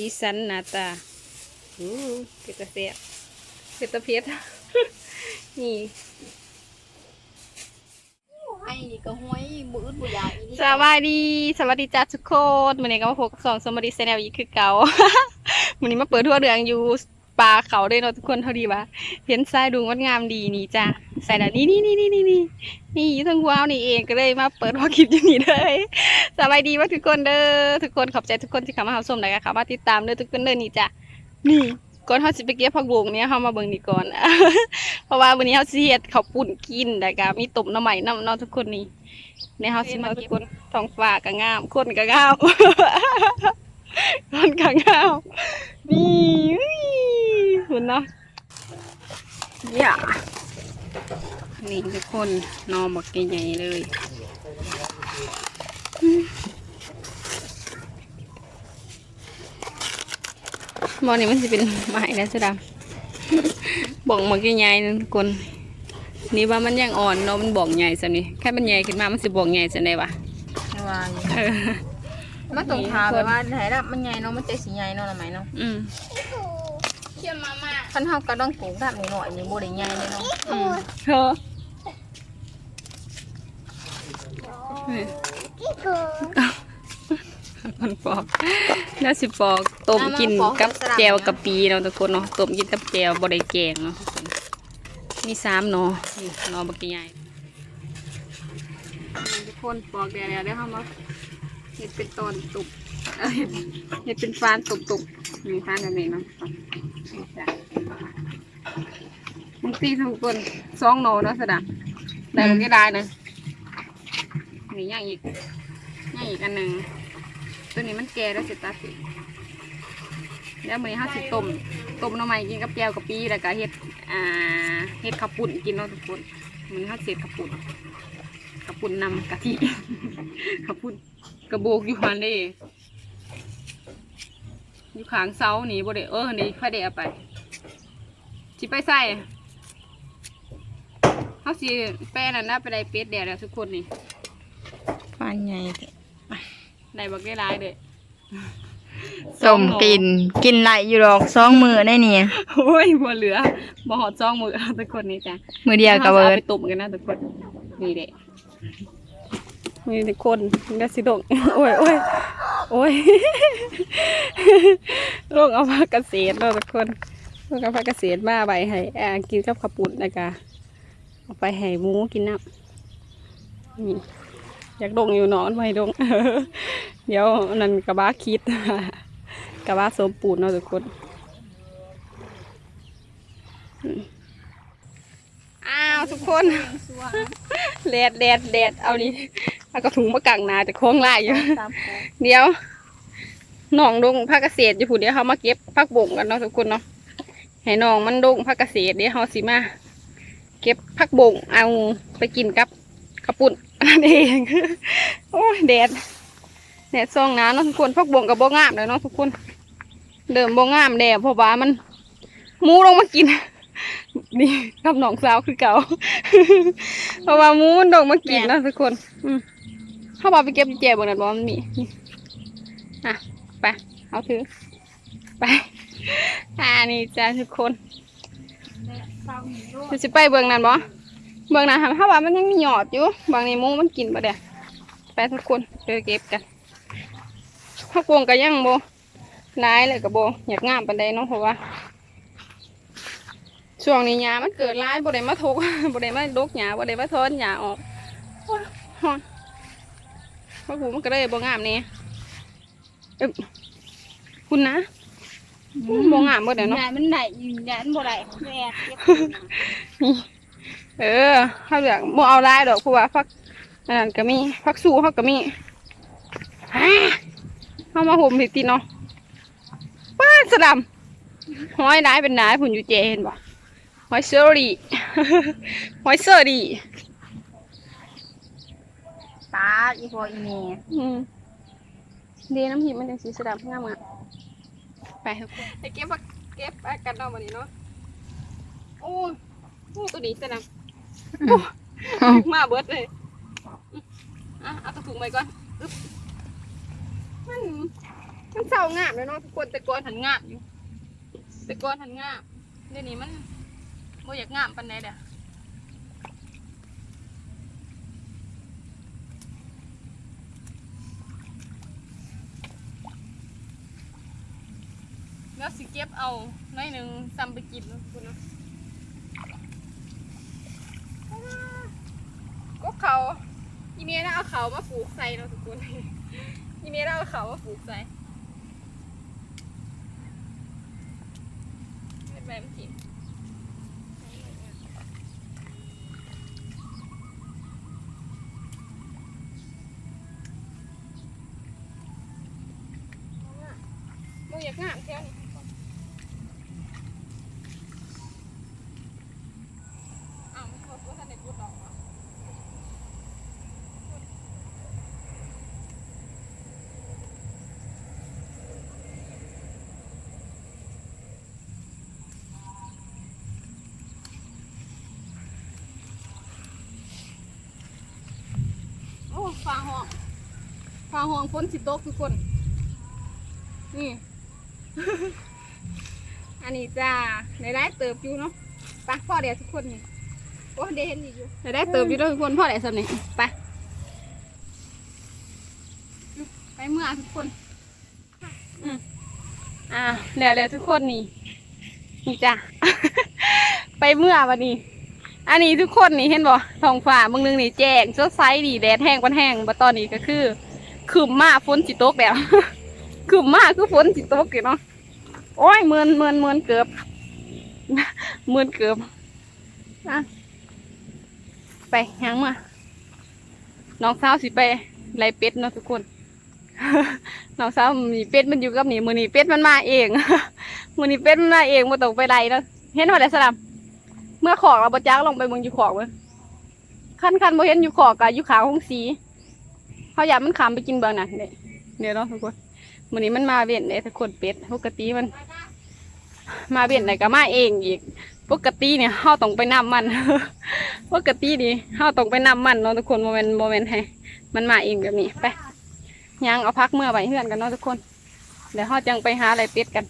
สีสันหน้าตาอู้เป็ดตะเสียบเป็ดตะเพียดนี่ไอ้นี่ก็ห้วยมืดบุยายนี่สวัสดีสวัสดีจ้าทุกคนวันนี้ก็มาพบกับสองสมดีแนลอีกคือเก่าวันนี้มาเปิดทั่วเรืองอยู่ปลาเขาได้เนาะทุกคนเท่าดีวะเห็นทรายดุงงดงามดีนี่จ้า ใส่ดานี่นี่นี่นี่นี่นี่นี่อยู่ทางว้าวนี่เองก็เลยมาเปิดหัวคลิปอยู่นี่เลยสบายดีว่าทุกคนเด้อทุกคนขอบใจทุกคนที่เข้ามารับชมนะคะเข้ามาติดตามเด้อทุกคนเด้อนี่จ้านี่ก่อนเขาสิไปเก็บผักบุ้งเนี่ยเขามาเบิ่งนี่ก่อน เพราะว่าวันนี้เขาสิเฮ็ดข้าวปุ้นกินแต่ก็มีต้มน้ำใหม่น้ำนาะทุกคนนี่ในเฮาสิมาทุกคนท้องฟ้าก็งามคนก็งามคนก็งามนี่อุ้ยคุณเนาะอย่า นี่ทุกคนนอนบักใหญ่ๆเลยอืมบอนี่มันจะเป็นไม้นะสุดาบ่องบักใหญ่ๆนั่นทุกคน นี่ว่ามันยังอ่อนเนาะมันบ่องใหญ่สันนี่แค่มันใหญ่ขึ้นมามันสิบ่องใหญ่สันได้วะไม่ว่าอยู่เออมันต้องทาแบบว่าไหนละมันใหญ่เนาะมันใจสีใหญ่เนาะละไหมเนาะอืมคันเฮาก็ต้องปลูกแบบนี้หน่อยนี่บ่ได้ใหญ่เลยเนาะ อืมเธอ เฮ้ยคนปอกแล้วสิปอกต้มกินกับแจวกับปีเนาะทุกคนเนาะต้มกินกับแจวบ่ได้แกงเนาะทุกคนมีสามเนาะนี่เนาะบักใหญ่นี่ทุกคนปอกแดดแล้วได้เข้ามาเห็ดเป็นตอนตุบเอ้ยเห็ดเป็นฟานตุบตุบๆมีฟานแบบนี้เนาะนี่จ้ะมึงตีทุกคนสองโหนเนาะสดาได้มันก็ได้นะ นี่ย่างอีกย่างอีกอันหนึ่งตัวนี้มันแก่แล้วเสร็จตาสิแล้วมือนี้ห้าสิต้มต้มน่อไม้กินกับแก้วกับปีแล้วก็เฮ็ดอ่าเฮ็ดข้าวปุ่นกินเนาะทุกคนมือนี้ห้าเสร็จข้าวปุ่นข้าวปุ่นนำกะทิข้าวปุ่นกระโบกอยู่หันเด้อยู่ขางเสาหนีบ่ได้เออนี่ค่อยได้เอาไปสิไปใส่เขาสิแป้นั่นนะไปได้เป็ดแดดแล้วทุกคนนี่ ฟานใหญ่ได้บักได้หลายเด้อสมกินกินไหลอยู่ดอกสองมือได้เนี่ย โอ้ยบ่เหลือบ่หอดซองมือเอาทุกคนนี่จ้ะมือเดียวกับอาเบิอาร์ดไปตุ่มกันนะทุกคนนี่เด้นี่ทุกคนมันก็สิดกโอ้ยโอ้ยโอ้ยโรคเอาผักเกษตรเนาะทุกคนโรคเอาผักเกษตรมาใบให้อ่ากินกับข้าวปุ้นนะกะเอาไปให้หมูกินน้ำนี่ อยากดงอยู่เนอนไม่ดง เดี๋ยวอันนั่นกระบะคิดกระบะสมปูนเนาะทุกคนอืมอ้าวทุกคนแดดแดดแดดเอาดิเอากระถุงมากางหนาจะโค้งไล่อยู่ตามปลูกเดี๋ยวน้องดงภาคเกษตรอยู่ผู้เดียวเขามาเก็บผักบ่งกันเนาะทุกคนเนาะให้น้องมันดงภาคเกษตรเดี๋ยวเขาสิมา เก็บผักบ่งเอาไปกินกับข้าวปุ้น นั่นเอง โอ้ยแดดแดดซองหนาเนาะทุกคนผักบ่งกับบ่งามเลยเนาะทุกคน เดิมบ่งามแดดเพราะว่ามันหมูลงมากินนี่กับน้องสาวคือเก่าเพราะว่าหมูมันลงมากินเนาะทุกคนอืมเขาบอกไปเก็บแจบนนั้นบ่มันมีนี่อะไปเอาถือไปอ่านี่จ้าทุกคนจะสิไปเบื้องนั้นบ่ เบื้องนั้นค่ะถ้าว่ามันยังมีหยอดอยู่บางในหมูมันกินบ่เด้ไปทุกคนเดี๋ยวเก็บกันพักวงก็ยังบ่ร้ายเลยกับบ่อยากงามปานใดเนาะเพราะว่าช่วงนี้หญ้ามันเกิดร้ายบ่ได้มาทุกบ่ได้มาดกหญ้าบ่ได้มาทอนหญ้าออกโอ้ยฮ้อนพักวงมันก็เลยบ่งามแนี่เอ้ยคุณนะมองงามหมดเลยเนาะใหญ่มันได้อยู่ใหญ่มันบ่ได้แม่ เก็บเออเขาอยากบ่เอาลายดอกเพราะว่าพักอันนั้นก็มีพักสู้เขาก็มีฮ่าเขามาห่มผิดตีเนาะป้าสะดำห้อยนายเป็นนายผุนอยู่เจเห็นบ่ห้อยเซอรี่ห้อยเซอรี่ตาอีพออีเมอืมเดีน้ำหิมมันจังสีสะดำงามอะไปทุกคนไปเก็บผักเก็บอากันเนาะวันนี้เนาะโอ้ยโอ้ตัวนี้สะ ดำมาเบิดเลยอะเอากระถุงไปก่อนอึ๊บมันมันเศร้างามเลยเนาะทุกคนแต่ก่อนหันงามอยู่แต่ก่อนหันงามเดี๋ยวนี้มันโมอยากงามปันไหนเด้อแล้วสิเก็บเอาหน้อยหนึ่งซ้ำไปกินเนะทุกคนะก็เขาอี เมลน่ะเอาเขามาปลูกใส่เนาะทุกคนอีเมลน่ะเอาเขามาปลูกใส่เป็นแบมันกินมึงอยากงามแค่นี้อ้าวมันเขาพูดทันในพูดหรอก โอ้ฟ้าห้อง ฟ้าห้องฝนสิตกทุกคน นี่ อันนี้จ้าในได้เติบอยู่เนาะไปพ่อเดี๋ยวทุกคนนี่โอ้เดเห็นดีอยู่ในได้เติบอยู่เด้อทุกคนพ่อเดี๋ยวสำนี่ไปไปเมื่อทุกคนอืมอ่าเดี๋ยวเดี๋ยวทุกคนนี่นี่จ้าไปเมื่อวันนี้อันนี้ทุกคนนี่เห็นบ่ท้องฟ้าเมืองนึงนี่แจ้งสดใสดีแดดแห้งปันแห้งบัดตอนนี้ก็คือ คืมมาฝนสิตกแล้วคืมมาคือฝนสิตกอยู่เนาะโอ้ยเมือนเมือนเมือนเกือบเมือนเกือบอะไปยังมาน้องสาวสิไปไล่เป็ดเนาะทุกคนน้องสาวมีเป็ดมันอยู่กับหนีมือนีเป็ดมันมาเองมือนีเป็ดมันมาเองมาต้องไปไล่เนาะเห็นว่าได้สลับเมื่อขอกเราบจักลงไปมืองอยู่ขอกเว้ยขั้นขั้นโมเห็นอยู่ขอกกับอยู่ขาวของสี เขาอยากมันขามไปกินเบืองน่ะเนี่ยเดี๋ยวเนาะทุกคนวันนี้มันมาเวียนเนี่ยทุกคนเป็ดปกติมัน มาเวียนไหนก็มาเองอีก ปกติเนี่ยเฮาต้องไปนำมันปกติดิเฮาต้องไปนำมันเนาะทุกคนโมเมนต์โมเมนต์ให้มันมาเองแบบนี้ไปย่างเอาพักเมื่อไว้เพื่อนกันเนาะทุกคน เดี๋ยวเฮาจังไปหาอะไรเป็ดกัน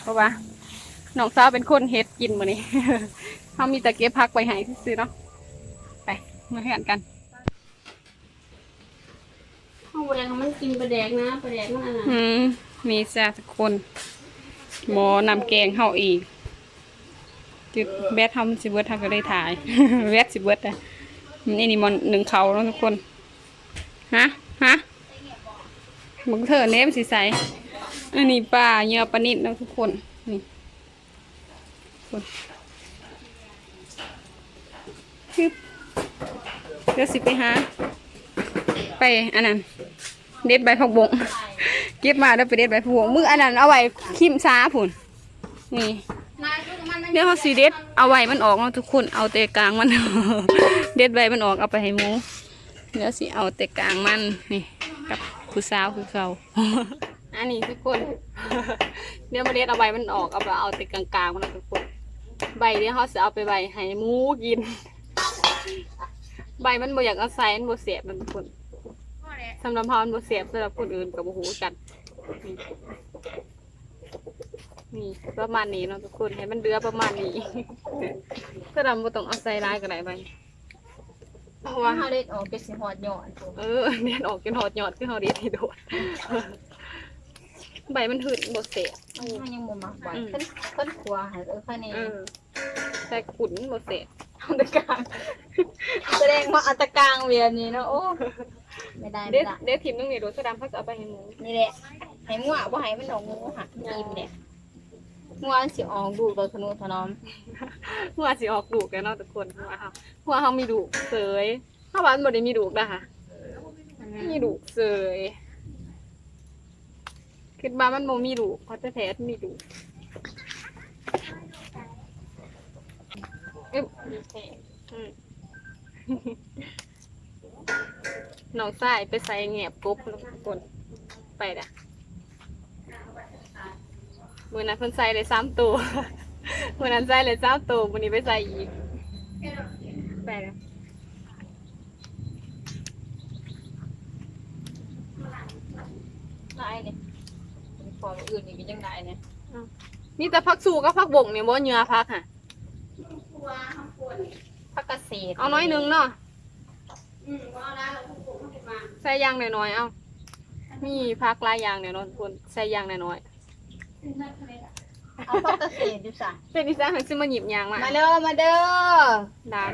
เพราะว่าน้องสาวเป็นคนเฮ็ดกินมื้อนี้เขามีแต่เก็บพักไปให้ซื้อเนาะไปมาเห็นกัน เอาแดงมันกินปลาแดกนะปลาแดกมันอันนั้นอืมมีจ้าทุกคน หมอนำแกงเข้าอีกจุดแบททำสิเบิร์ดทำก็ได้ถ่ายแบทสิเบิร์ดอะนี่นี่มันหนึ่งเขาเนาะทุกคน ฮะ ฮะมึงเถอเนมสิใสอันนี้ปลาเยื่อปลานิดเนาะทุกคน นี่คนฮึบเดี๋ยวสิไปหา ไปอันนั้น เด็ดใบผักบงเก็บมาแล้วไปเด็ดใบผักบงมืออันนั้นเอาไว้คิมซาผุนนี่นายลูกมันเดี๋ยวเขาสีเด็ดเอาไว้มันออกเนาะทุกคนเอาแต่กลางมัน เด็ดใบมันออกเอาไปให้หมูเดี๋ยวสิเอาแต่กลางมันนี่กับผู้สาวคือเขาอันนี้ทุกคนเดี๋ยวมาเด็ดเอาใบมันออกเอาไปเอาแต่กลางๆมันทุกคนใบเดี๋ยวเขาจะเอาไปใบให้หมูกิน ใบมันบ่อยากเอาใส่มันบ่เสียมันทุกคน สำหรับพามันบ่เสียบสำหรับคนอื่นกับโอ้โหกันนี่นี่ประมาณนี้เนาะทุกคนให้มันเดือประมาณนี้ เพื่อเราบ่ต้องเอาใส่ร้ายก็ได้ไปเพราะว่าเฮาเล็ดออกเป็นสิหอดหยอดเออเมียนออกจนหอดยอดคือเฮาเด็ดให้โดดใบมันหืดบ่เสียบมันยังบ่มักไว้อืมขึ้นขึ้นขัวให้เออแค่นี้เออแต่ขุนบ่เสียบเอาแต่กลางแสดงว่าอัตกลางเวียนนี่เนาะโอ้ ไม่ได้เด็ไม่ดได้เด็ดทิมตรงนี้โดดสะดำพักเอาไปให้หมูนี่แหละให้มั่วบ่ให้มันดอกงูหักกินเนี่ยมั่วมันสิออกดูโดยขนุถนอมหัวสิออกดูกกันเนาะทุกคนหัวเฮาหัวเฮามีดูกเสยเฮาว่ามันบ่ได้มีดูกนะคะมีดูกเสยคิดว่ามันโมมีดูกเขาจะแท้ๆมีดูกอึ๊บอืม น้องสายไปใส่แงบกบแล้วทุกคนไปละมือนั้นเพิ่นใส่เลยสามตัวมือนั้นใส่เลยสามตัวมือนี้ไปใส่อีกไปละลายนี่ของอื่นอีกเป็นจังไดเนี่ยนี่แต่พักสู่กับพักบงเนี่ยบ่เหงื่อพักค่ะผักเกษตรเอาน้อยหนึงเนาะ ใส่ยางหน่อยๆ เอามีพักหลายอย่างเนี่ยเนาะทุกคนใส่ยางน้อยเอาผักเกษตรดูซะๆเป็นอีสานซื้อมาหยิบยางมามาเด้อมาเด้อร้าน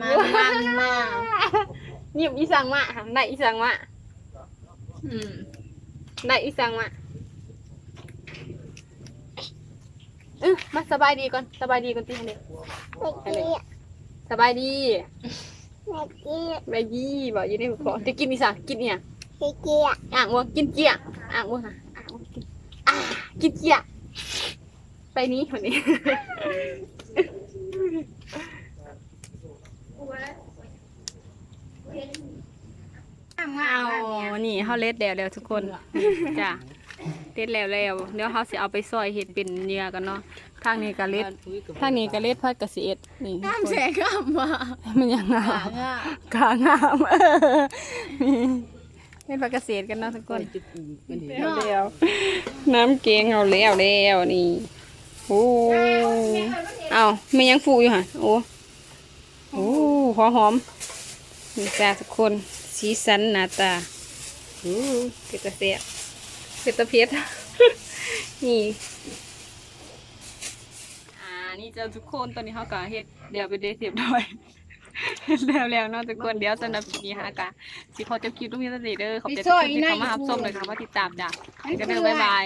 มามามาหยิบอีสังมาค่ะได้อีสังมาอืมได้อีสังมาเออ มาสบายดีก่อนสบายดีก่อนตีให้เด็กสบายดีบายดีบอกอยินดีขอจะกินอีสังกินเนี่ยอ่างว่ากินเกียอ่างว่าค่ะอ่างว่ากินอ่ากินเกียไปนี้คนนี้เอานี่เฮาเล็ดแล้วแล้วทุกคนจ้ะ เล็ดแล้วแล้วเดี๋ยวเฮาสิเอาไปซอยเห็ดเป็นเนื้อกันเนาะทางนี้ก็เล็ดทางนี้ก็เล็ดพัดเกษตรนี่น้ำแสงก็มามันยังงามอะกางามเออนี่เล่นพัดเกษตรกันเนาะทุกคนแล้วแล้วน้ำเกงเอาแล้วแล้วนี่โอ้เอาไม่ยังฟูอยู่ค่ะโอ้โอ้หอมหอมนี่จ้าทุกคนสีสันหน้าตาอืมเป็ดตะเสีย เป็ดตะเพียดนี่อ่านี่เจ้าทุกคนตอนนี้เขากะเฮ็ดเดี๋ยวไปเดทเสียบด้วยเฮ็ดแล้วแล้วเนาะทุกคนเดี๋ยวสำหรับคลิปนี้ฮะกะสิพอจะคลิปตรงนี้สักทีเด้อขอบใจทุกคนที่เข้ามารับชมเลยค่ะว่าติดตามจ้ะก็เด้อบ๊ายบาย